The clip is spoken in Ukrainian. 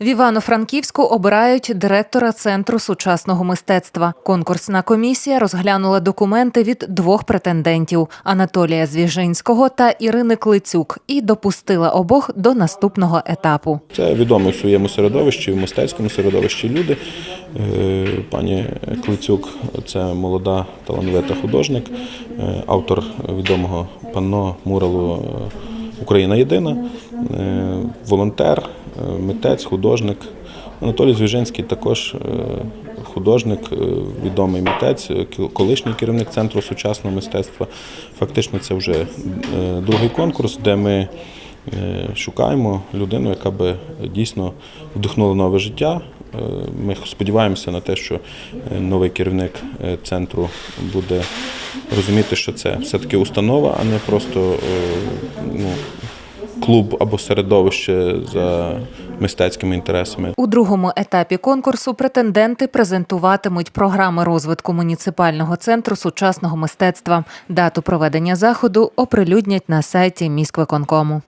В Івано-Франківську обирають директора центру сучасного мистецтва. Конкурсна комісія розглянула документи від двох претендентів Анатолія Звіжинського та Ірини Клицюк і допустила обох до наступного етапу. Це відомі в своєму середовищі, в мистецькому середовищі люди. Е, Пані Клицюк це молода талановита художник, е, автор відомого панно муралу е, Україна єдина, е, волонтер, е, митець, художник. Анатолій Звіжинський також е, художник, відомий митець, колишній керівник центру сучасного мистецтва. Фактично, це вже другий конкурс, де ми шукаємо людину, яка би дійсно вдихнула нове життя. Ми сподіваємося на те, що новий керівник центру буде розуміти, що це все-таки установа, а не просто ну, клуб або середовище за мистецькими інтересами. У другому етапі конкурсу претенденти презентуватимуть програми розвитку муніципального центру сучасного мистецтва. Дату проведення заходу оприлюднять на сайті міськвиконкому.